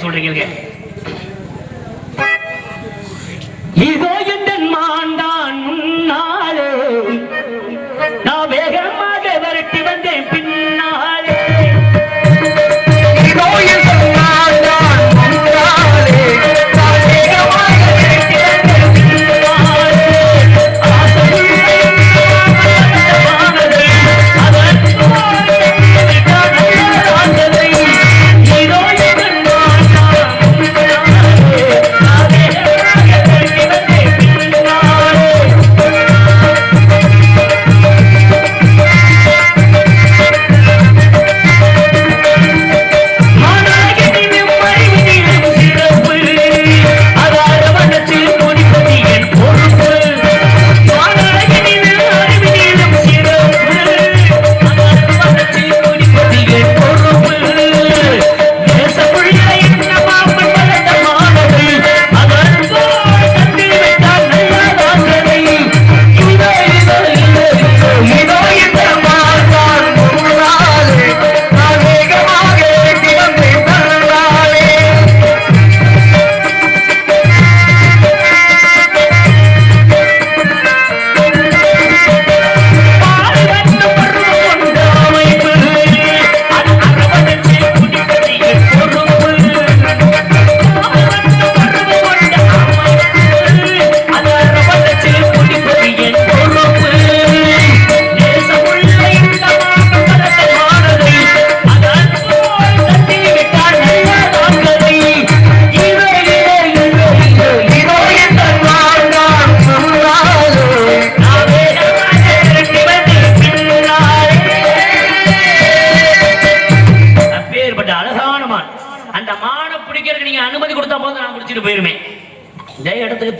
சொல்றீங்க இதோ என் மாண்டா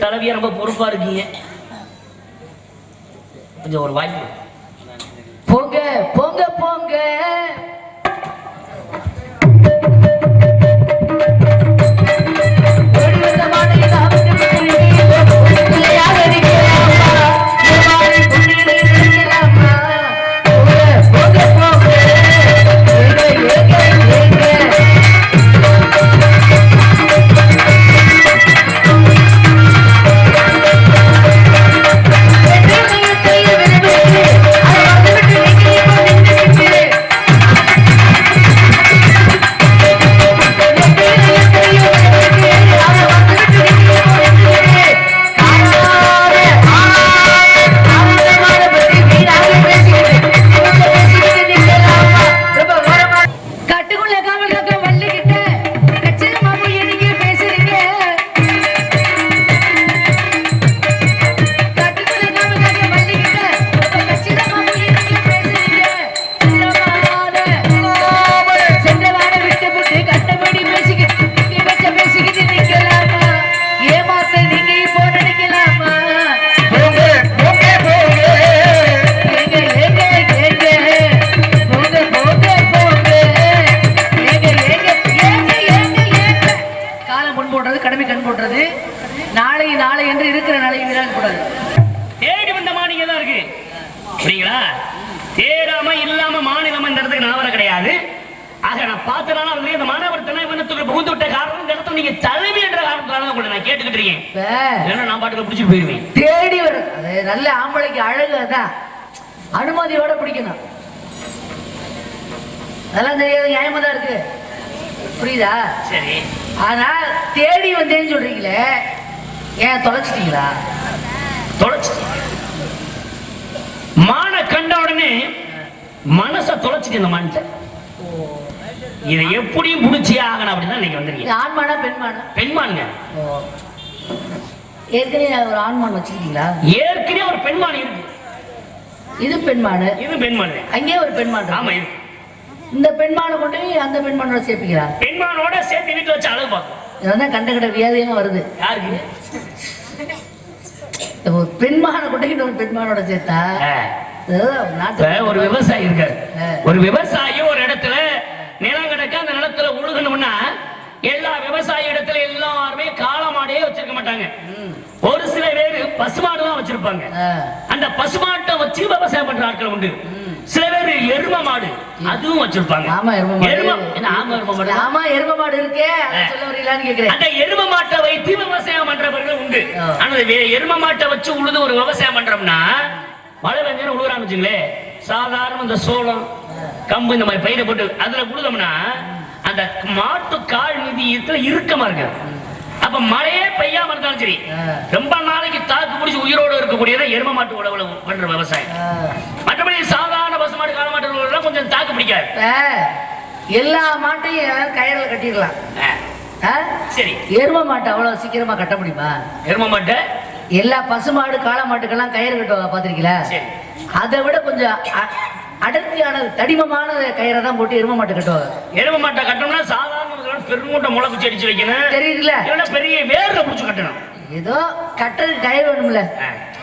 தலைவியாக ரொம்ப பொறுப்பா இருக்கீங்க. கொஞ்சம் ஒரு வாய்ப்பு. போங்க போங்க போங்க. பாத்திரம் வந்து இந்த மாணவர்த்தனை இவனத்துக்கு புகுந்து விட்ட காரணம்? இந்த நீங்க தலைவி என்ற காரணத்தால கூட நான் கேட்டுக்கிட்டு இருக்கேன். இல்லைன்னா நான் பாட்டுக்கு பிடிச்சிட்டு போயிருவேன். தேடி வரும் நல்ல ஆம்பளைக்கு அழகு அதான். அனுமதியோட பிடிக்கணும். அதெல்லாம் தெரியாது நியாயமா தான் இருக்கு. புரியுதா? சரி. ஆனா தேடி வந்தேன்னு சொல்றீங்களே ஏன் தொலைச்சிட்டீங்களா? தொலைச்சி மான கண்ட உடனே மனச தொலைச்சிட்டேன் இந்த ஓ. இதை எப்படியும் புடிச்சி ஆகணும் அப்படின்னு இன்னைக்கு வந்திருக்கீங்க ஆண்மானா பெண்மானா? பெண்மானுங்க. ஏற்கனவே ஒரு ஆண்மான் வச்சிருக்கீங்களா? ஏற்கனவே ஒரு பெண்மான் இருக்கு. இது பெண்மானு. இது பெண்மானு. அங்கே ஒரு பெண்மான் ஆமா இது. இந்த பெண்மானை கொண்டு அந்த பெண்மானோட சேர்ப்பிக்கிறா பெண்மானோட சேர்த்து வீட்டுல வச்சு அழகு பார்க்கும் இதெல்லாம் கண்ட கட வியாதியமா வருது. யாருக்கு? ஒரு பெண்மானை கொண்டு இன்னொரு பெண்மானோட சேர்த்தா ஒரு விவசாயி இருக்காரு. ஒரு விவசாயி ஒரு இடத்துல நிலம் கிடக்க அந்த நிலத்துல உழுகணும்னா எல்லா விவசாய இடத்துல எல்லாருமே காளமாடையே வச்சிருக்க மாட்டாங்க. ஒரு சில பேர் பசுமாடு தான் வச்சிருப்பாங்க அந்த பசுமாட்டை வச்சு விவசாயம் பண்ற ஆட்கள் உண்டு. சில பேர் எரும மாடு அதுவும் வச்சிருப்பாங்க. ஆமா எரும மாடு. ஆமா எரும மாடு? ஆமா எரும மாடு இருக்கே. சொல்ல வரீங்களான்னு கேக்குறேன். அந்த எரும மாட்டை வைத்து விவசாயம் பண்றவர்கள் உண்டு. ஆனா எரும மாட்டை வச்சு உழுது ஒரு விவசாயம் பண்றோம்னா மழை பெஞ்சா உழுகுறான்னு வச்சுங்களேன். சாதாரணம் இந்த சோளம் கம்பு இந்த மாதிரி பயிரை போட்டு அதுல உழுதோம்னா அந்த மாட்டு கால் இருக்கிற இறுக்கமா இருக்கு அப்ப மழையே பெய்யாம இருந்தாலும் சரி. ரொம்ப நாளைக்கு தாக்கு பிடிச்சி உயிரோடு இருக்கக்கூடியதான் எரும மாட்டு உழவுல பண்ற விவசாயம். மற்றபடி சாதாரண பசு மாடு கால மாட்டு கொஞ்சம் தாக்கு பிடிக்காது. எல்லா மாட்டையும் கயிறுல கட்டிடலாம்? சரி. எரும மாட்டை அவ்வளவு சீக்கிரமா கட்ட முடியுமா? எரும மாட்டை? எல்லா பசுமாடு காளை மாட்டுக்கெல்லாம் கயிறு கட்டுவாங்க பாத்திருக்கீங்களா அதை விட கொஞ்சம் அ- அடர்த்தியான தடிமமான கயிறை தான் போட்டு எரும மாட்டு கட்டுவாங்க. எரும மாட்டை கட்டணும்னா சாதாரண பெருமூட்டை முளை செடிச்சு வைக்கணும். தெரியுதுல? இல்லைன்னா பெரிய வேர்ல புடிச்சு கட்டணும். ஏதோ கட்டுறதுக்கு கயிறு வேணும்ல.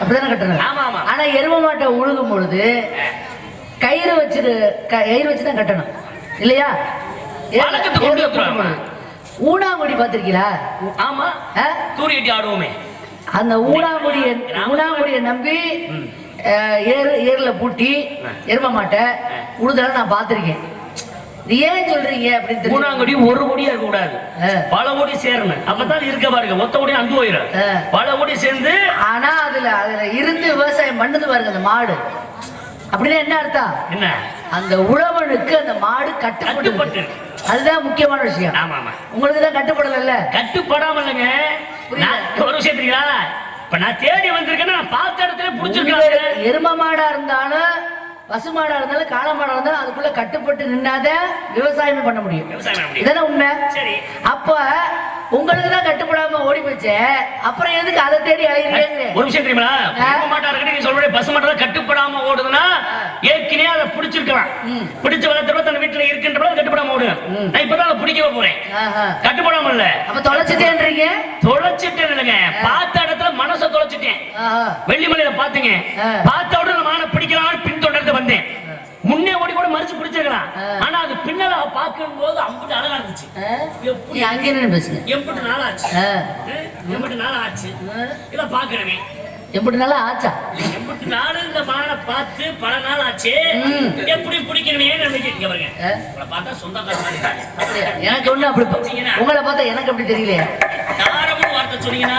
அப்படிதானே கட்டணும் ஆமா ஆமா. ஆனா எரும மாட்டை உழுகும் பொழுது கயிறு வச்சுட்டு கயிறு வச்சு தான் கட்டணும். இல்லையா. ஊனாங்குடி பாத்திருக்கீங்களா ஆமா. ஆ? தூரி கட்டி ஆடுவோமே. அந்த ஊனாங்குடிய ஊனாங்குடிய நம்பி ஏறு ஏர்ல பூட்டி எரும மாட்டை உழுதல நான் பார்த்திருக்கேன். ஏன் சொல்றீங்க அப்படின்னு மூணாங்கடி ஒரு கொடியா இருக்க கூடாது. பல கொடி சேரணும். அப்பதான் இருக்க பாருங்க மொத்த கொடி அந்து போயிடும். பல கொடி சேர்ந்து ஆனா அதுல அதுல இருந்து விவசாயம் பண்ணுது பாருங்க அந்த மாடு. அப்படின்னா என்ன அர்த்தம்? என்ன? அந்த உழவனுக்கு அந்த மாடு கட்டுப்பட்டு. அதுதான் முக்கியமான விஷயம். ஆமா ஆமா உங்களுக்கு தான் கட்டுப்படல கட்டுப்படாம இல்லைங்க. ஒரு விஷயம் தெரியுங்களா இப்ப நான் தேடி வந்திருக்கேன்னா நான் பார்த்த இடத்துல புடிச்சிருக்கேன் எரும மாடா இருந்தாலும் பசு மாடா இருந்தாலும் காளை மாடா இருந்தாலும் அதுக்குள்ள கட்டுப்பட்டு நின்னாத விவசாயமே பண்ண முடியும். இதானே உண்மை? சரி. அப்ப உங்களுக்கு தான் கட்டுப்படாம ஓடி போச்சு? அப்புறம் எதுக்கு அதை தேடி அலைகிறீங்க ஒரு விஷயம் தெரியுமா? மாட்டா இருக்கட்டும் நீங்க சொல்ற பசு மாட்டா கட்டுப்படாம ஓடுதுன்னா ஏற்கனவே அதை பிடிச்சிருக்கலாம். பிடிச்ச வளர்த்தப்ப தன் வீட்டுல இருக்கின்றப்ப கட்டுப்படாம ஓடும் ம். நான் இப்பதான் அதை பிடிக்கவே போறேன். கட்டுப்படாம இல்ல. அப்ப தொலைச்சிட்டேன்றீங்க? தொலைச்சிட்டேன் இல்லைங்க. பார்த்த இடத்துல மனசை தொலைச்சிட்டேன் ஆஹா. வெள்ளிமலையில பாத்துங்க. பார்த்த உடனே மானை பிடிக்கலாம்னு பின்தொடர்ந்து வந்தேன். முன்னே ஓடி கூட மறிச்சு பிடிச்சிருக்கலாம். ஆனா அது பின்னால பார்க்கும் போது அம்புட்டு அழகா இருந்துச்சு? எப்படி அங்கே நின்னு பேசுங்க. எம்புட்டு நாள் ஆச்சு. எம்புட்டு நாள் ஆச்சு. இத பாக்குறவே எப்படி நல்லா ஆச்சா? எம்புட்டு நாள் இந்த மானை பார்த்து பல நாள் ஆச்சு. எப்படி பிடிக்கணுமே? இங்க பாருங்க. ஆ? உங்களை பார்த்தா சொந்தக்காரங்க மாதிரி இருக்காங்க. அப்படியா? எனக்கு ஒண்ணு அப்படி உங்களை பார்த்தா எனக்கு அப்படி தெரியலையே. தாரம்னு வார்த்தை சொன்னீங்கன்னா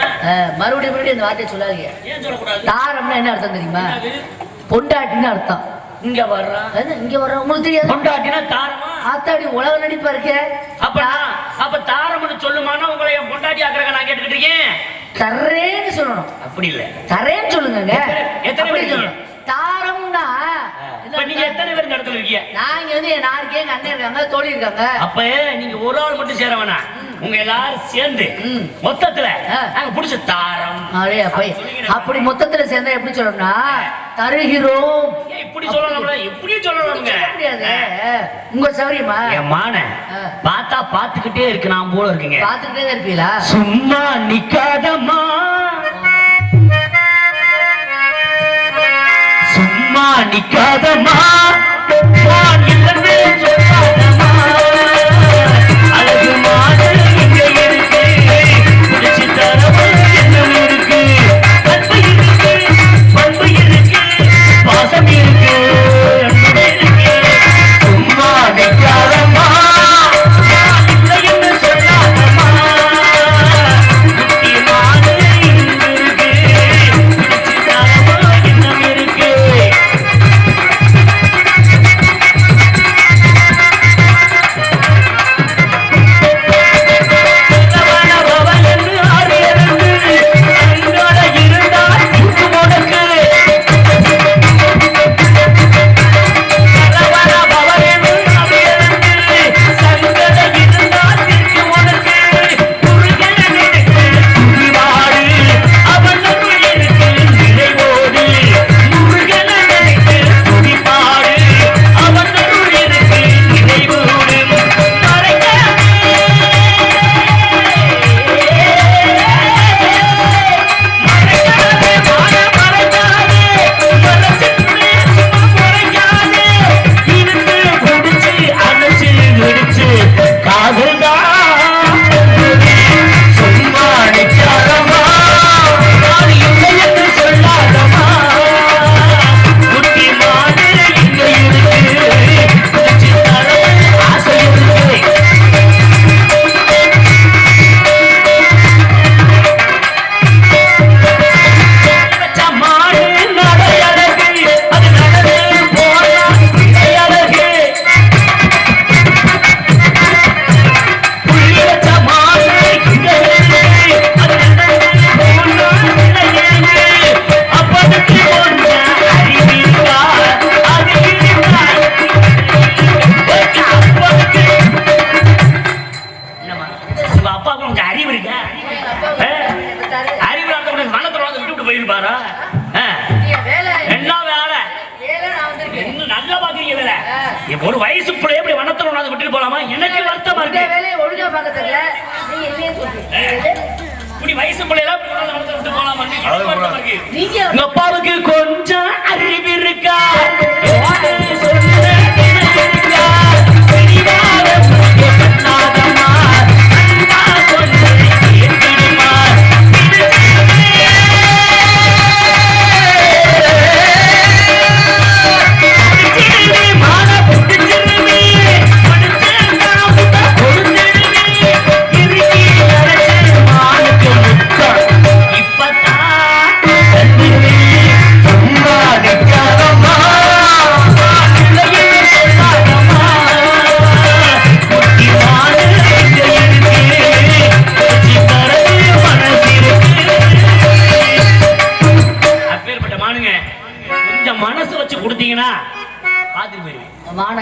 மறுபடியும் மறுபடியும் இந்த வார்த்தையை சொல்லாதீங்க. ஏன் சொல்லக்கூடாது? தாரம்னா என்ன அர்த்தம் தெரியுமா? பொண்டாட்டின்னு அர்த்தம். இங்க வர்றான் இங்க வர உங்களுக்கு தெரியாது? கொண்டாட்டினா தாரமா? ஆத்தாடி உலக நடிப்பா இருக்கே. அப்ப அப்ப தாரம்னு சொல்லுமானா உங்களை என் பொண்டாட்டி ஆக்குறக்க நான் கேட்டுக்கிட்டு இருக்கேன்? தர்றேன்னு சொல்லணும். அப்படி இல்ல. தரேன்னு சொல்லுங்க எத்தனை- பேர் சொல்லணும் தாரம்னா என்ன இப்ப நீங்க எத்தனை பேர் இந்த இடத்துல இருக்கீங்க? நான் இங்க வந்து நான் இருக்கேன் எங்க அண்ணன் இருக்காங்க தோழி இருக்காங்க. அப்ப நீங்க ஒரு ஆள் மட்டும் சேர வேணாம் உங்க எல்லாரும் சேர்ந்து. மொத்தத்துல. நாங்க புடிச்ச தாரம். அப்படி மொத்தத்துல சேர்ந்தா எப்படி சொல்லணும்னா தருகிறோம். இப்படி சொல்லலாம்ல இப்படியே சொல்லலாம்ங்க. உங்க சௌரியமா என் மான. பார்த்தா பார்த்துக்கிட்டே இருக்கு நான் போல இருக்குங்க. பாத்துக்கிட்டே தான் இருப்பீங்களா? சும்மா நிக்காதம்மா. நிக்காதம்மா வேலையை ஒழுங்கா பார்க்க தெரியல இப்படி வயசு பிள்ளைலாம் நீங்க அப்பாவுக்கு கொஞ்சம் அறிவு இருக்கா?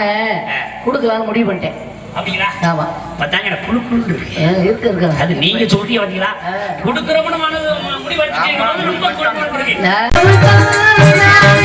கடனை கொடுக்கலாம்னு முடிவு பண்ணிட்டேன். அப்படிங்களா? ஆமா. பத்தாங்க புழு இருக்கு. இருக்கு அது நீங்க சொல்றீங்க பாத்தீங்களா? கொடுக்குறவனு முடிவு எடுத்துட்டீங்க ரொம்ப கொடுக்கணும்